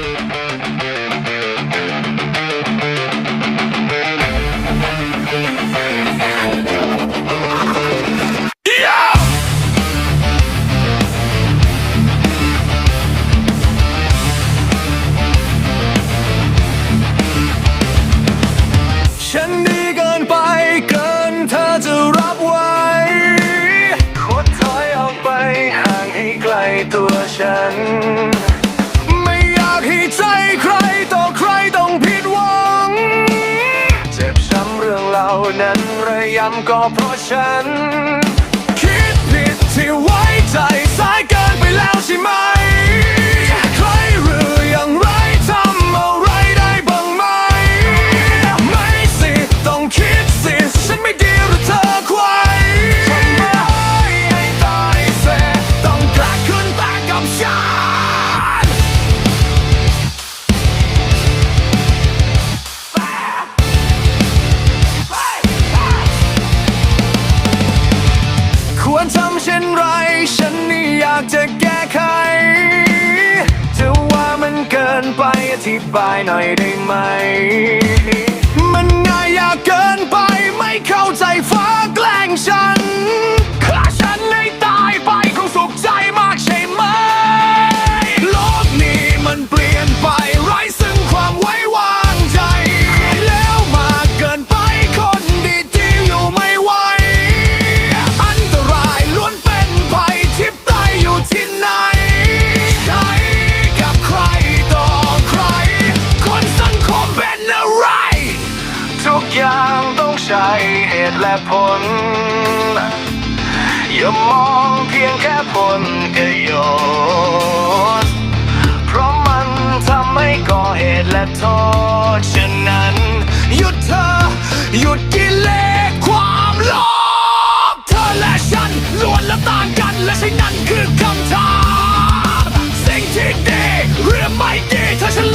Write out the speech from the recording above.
ฉันดีเกินไปเกินเธอจะรับไว้ขดถอยออกไปห่างให้ไกลตัวฉัน นั้นระยำก็เพราะฉัน คิดผิดที่ไว้ใจ ฉันนี่อยากจะแก้ไขจะว่ามันเกินไปอธิบายหน่อยได้ไหม มันง่ายอยากเกินไปไม่เข้าใจฟ้าแกล้งฉัน และผล อย่ามองเพียงแค่ผลประโยชน์เพราะมันทำให้ก่อเหตุและโทษฉะนั้น หยุดเธอ หยุดกิเลสความโลภเธอและฉันล้วนและต่างกัน และใช่นั้นคือคำถามสิ่งที่ดีหรือไม่ดีเธอฉัน